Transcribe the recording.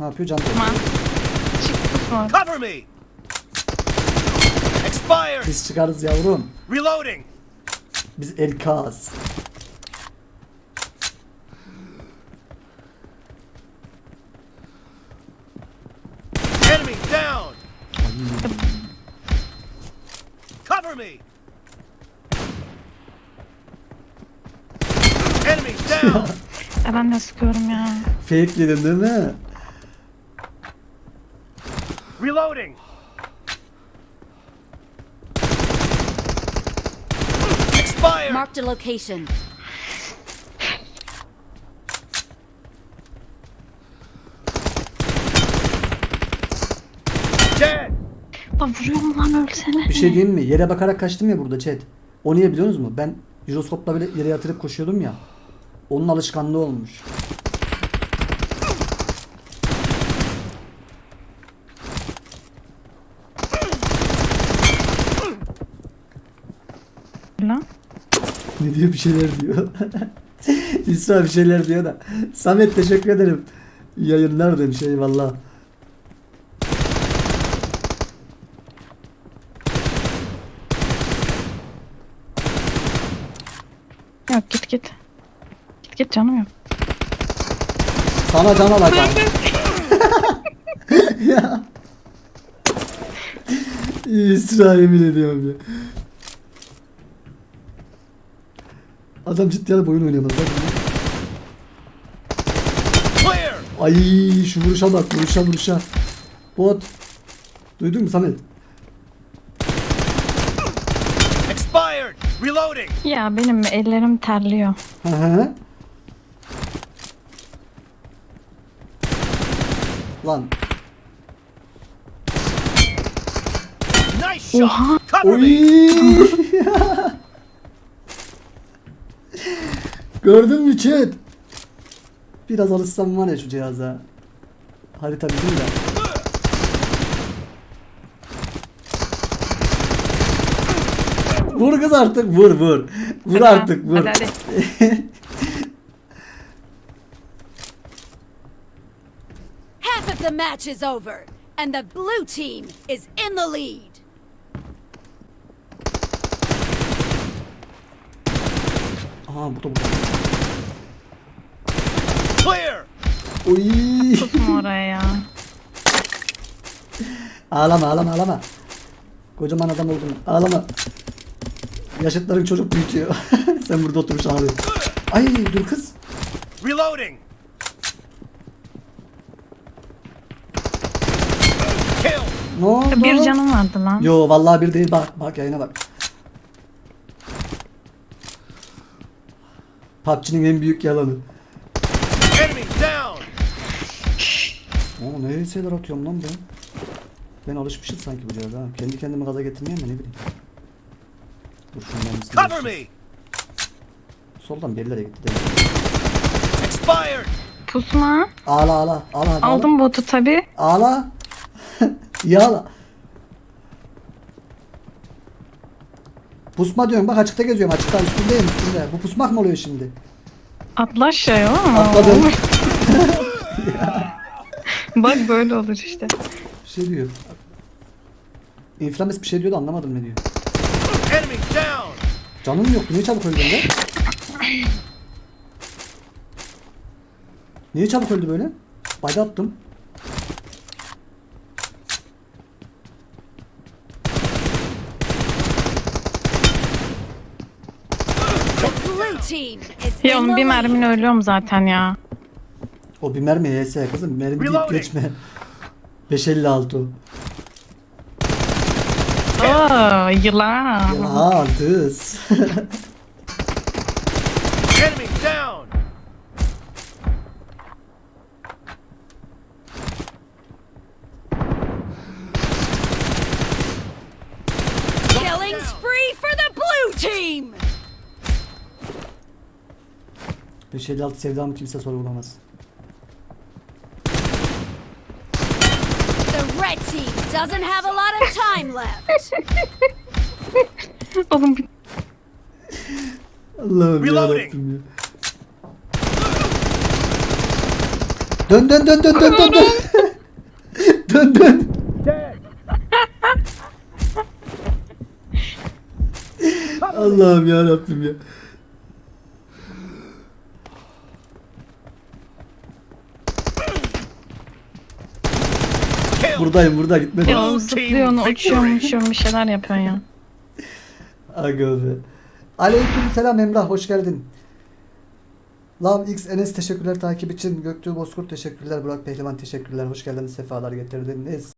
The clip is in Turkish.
Ne yapıyor? Can Pusma. Çık pusma. Cover me! Expired! Biz çıkarız yavrum. Reloading! Biz el kaz. Enemy down! Cover me! Enemy down! E ben de sıkıyorum ya. Fake'ledin değil mi? Reloading! Expired! Marked a location. Dead! Lan vuruyorum lan ölsene. Bir şey diyeyim mi? Yere bakarak kaçtım ya burada chat. O niye biliyor musunuz mu? Ben jiroskopla böyle yere yatırıp koşuyordum ya. Onun alışkanlığı olmuş. Lan. Ne diyor bir şeyler diyor. İsra bir şeyler diyor da. Samet teşekkür ederim. Yayınlar demiş eyvallah. Yok git git. Git git canım yok. Sana can alacağım. ya. İsra yemin ediyorum ya. Adam ciddi alıp oyun oynayamaz. Ay şu vuruşa bak vuruşa vuruşa. Bot. Duydun mu Samet? Expired! Reloading! Ya benim ellerim terliyor. Hı hı. Lan. Nice shot! Oha. Cover Oy. me! Gördün mü chat? Biraz alışsam var ya şu cihaza. Harita bizim de. Vur kız artık vur vur. Vur Hadi, artık vur. Hadi hadi. Half of the match is over, and the blue team is in the lead. Aha bu da bu. Clear! Oy. Tutma oraya ya. Ağlama ağlama ağlama. Kocaman adam oldun. Ağlama. Yaşıtların çocuk büyütüyor. Sen burada oturmuş ağlıyorsun. Ay dur kız. Reloading! Kill! Ne oldu? Bir canım vardı lan. Yo vallahi bir değil bak bak yayına bak. PUBG'nin en büyük yalanı. Oo ne şeyler atıyorum lan ben. Ben alışmışım sanki bu cihaza ha. Kendi kendime gaza getirmeye mi ne bileyim. Dur şundan Cover me! Soldan berilere gitti de. Expired! Pusma. Ağla ağla ağla. Aldım botu tabi. Ağla. İyi Pusma diyorum bak açıkta geziyorum açıkta üstündeyim üstünde. Bu pusmak mı oluyor şimdi? Atla aşağıya ama. Atladım. Bak böyle olur işte. Bir şey diyor. Inflames bir şey diyordu anlamadım ne diyor. Canım yoktu niye çabuk öldün be? Niye çabuk öldü böyle? Bayda attım. The blue team is Ya onun bir mermin ölüyorum zaten ya. O bir mermi HS kızım mermi deyip geçme. 556 o. Oo yılan. Ya kız. Enemy down! 556 sevdamı kimse sorgulamaz. The red team doesn't have a lot of time left. Oğlum bir Allah'ım yarabbim ya. Dön dön dön dön dön dön dön. dön dön. Allah'ım ya Rabbim ya. Buradayım burada gitmedim. Ya o zıplıyor onu uçuyor uçuyor bir şeyler yapıyor ya. Aga be. Aleyküm selam Emrah hoş geldin. Lav X Enes teşekkürler takip için. Göktuğ Bozkurt teşekkürler. Burak Pehlivan teşekkürler. Hoş geldiniz. Sefalar getirdiniz.